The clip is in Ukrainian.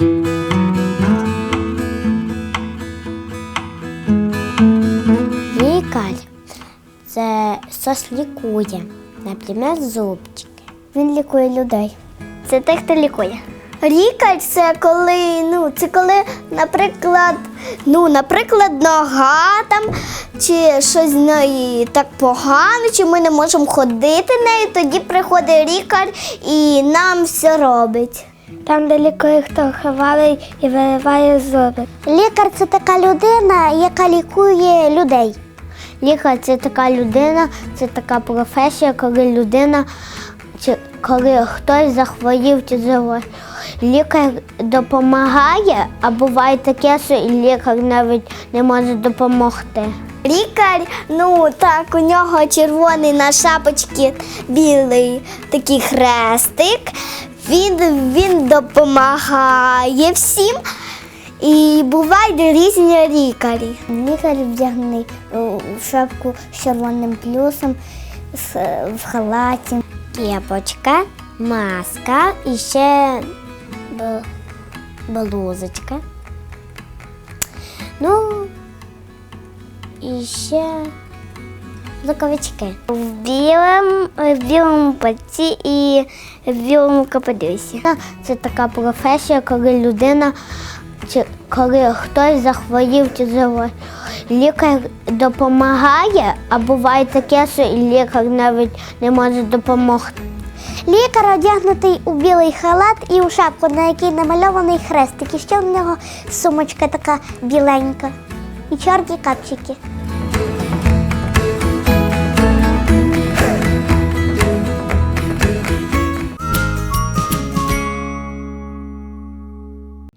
Лікар це сос лікує, наприклад, зубчики. Він лікує людей. Це те, хто лікує. Лікар це коли, ну, це коли, наприклад, ну, наприклад, нога там чи щось з неї так погано, чи ми не можемо ходити нею, тоді приходить лікар і нам все робить. Там, де лікує, хто ховалий і вириває зуби. Лікар це така людина, яка лікує людей. Лікар це така людина, це така професія, коли людина, чи коли хтось захворів чи живе. Лікар допомагає, а буває таке, що і лікар навіть не може допомогти. Лікар, ну так, у нього червоний на шапочці білий такий хрестик. Він, він допомагає всім. І бувають різні лікарі. Лікар вдягнений в шапку з червоним плюсом, в халаті. Кепочка, маска і ще блузочка. Ну, і ще рукавички. В білому, в білому пальці і в білому капелюсі. Це така професія, коли людина, чи коли хтось захворів чи живе. Лікар допомагає, а буває таке, що лікар навіть не може допомогти. Лікар одягнутий у білий халат і у шапку, на якій намальований хрестик. І ще в нього сумочка така біленька. І чорні капчики.